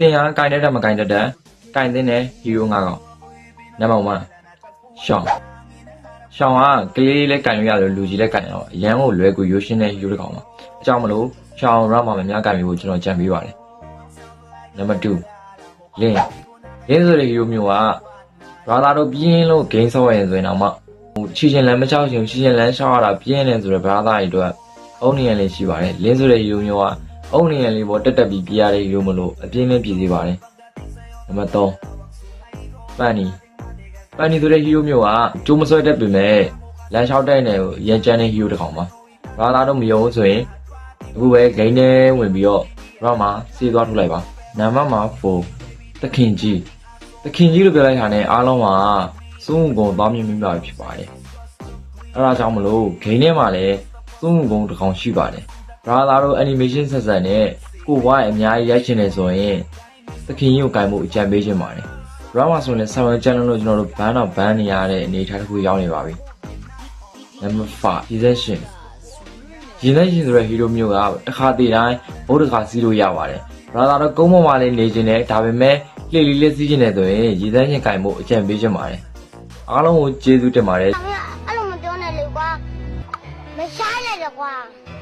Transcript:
တင်ဟာကင်တဲ့တက်မကင်တဲ့တက်ကင်တဲ့နဲ့ဟီးရိုး၅កောင်နံပါတ်1ရှောင်းရှောင်းကကလေးလေးလည်းကင်လို့ရတယ်လူကြီးလည်းကင်ရတော့အရန်ကိုလွယ်ကူရိုးရှင်းတဲ့ဟီးရိုးတစ်ကောင်ပါအကြောင်းမလို့ရှောင်းရမှာမများကင်ပြီးဖို့ကျွန်တော်ကြံပေးပါတယ်နံပါတ်2လင်းလင်းဆိုတဲ့ဟီးရိုးမျိုးကဘာသာတော့ပြင်းလို့ဂိမ်းဆော့ရင်ဆိုရင်တော့မှဟိုချီချင်းလမ်းမချောက်ချင်ချီချင်းလမ်းရှောက်ရတာပြင်းနေဆိုတဲ့ဘာသာတွေအတွက်အုံနေရလေးရှိပါတယ်လင်းဆိုတဲ့ဟီးရိုးမျိုးက အုံနေရလေးပေါ်တက်တက်ပြီးပြရတဲ့ဟီးရိုးမလို့အပြင်းနဲ့ပြည်စေပါတယ်နံပါတ်3ပန်နီပန်နီဆိုတဲ့ဟီးရိုးမျိုးကကျိုးမဆွဲတတ်ပေမဲ့လမ်းလျှောက်တဲ့နေကိုရန်ကျန်းတဲ့ဟီးရိုးတစ်ကောင်ပါဘာသာတော့မယုံဘူးဆိုရင်အခုပဲဂိမ်းထဲဝင်ပြီးတော့ရမှာစေးသွားထုတ်လိုက်ပါနံပါတ်မှာ4တခင်ကြီးတခင်ကြီးလို့ပြောလိုက်တာနဲ့အားလုံးကစုံကုံသွားမြင်မိပါဖြစ်ပါတယ်။အဲဒါကြောင့်မလို့ဂိမ်းထဲမှာလည်းစုံကုံတစ်ကောင်ရှိပါတယ်။ ဒါသာတော့ animation ဆက်ဆက်နဲ့ကိုဝိုင်းအများကြီးရိုက်ချင်တယ်ဆိုရင်တခင်ကြီးကိုကင်ဖို့အကြံပေးချင်ပါတယ်။ drama ဆိုရင်7 channel လို့ကျွန်တော်တို့ဘန်းတော့ဘန်းနေရတဲ့အနေအထားတစ်ခုရောက်နေပါပြီ။ number 5 possession ရင်သက်ရှင်ဆိုတဲ့ဟီးရိုးမျိုးကတစ်ခါတည်းတိုင်းဘုတ်တစ်ခါစီးလို့ရပါတယ်။ဒါသာတော့ကုန်းပေါ်မှာလေးနေခြင်းနဲ့ဒါပေမဲ့လှေလီလေးစီးခြင်းနဲ့ဆိုရင်ရည်သက်ရှင်ကင်မှုအကြံပေးခြင်းပါတယ်။အားလုံးကိုကျေးဇူးတင်ပါတယ်။အမေအဲ့လိုမပြောနဲ့လေကွာ။မရှားနဲ့လေကွာ။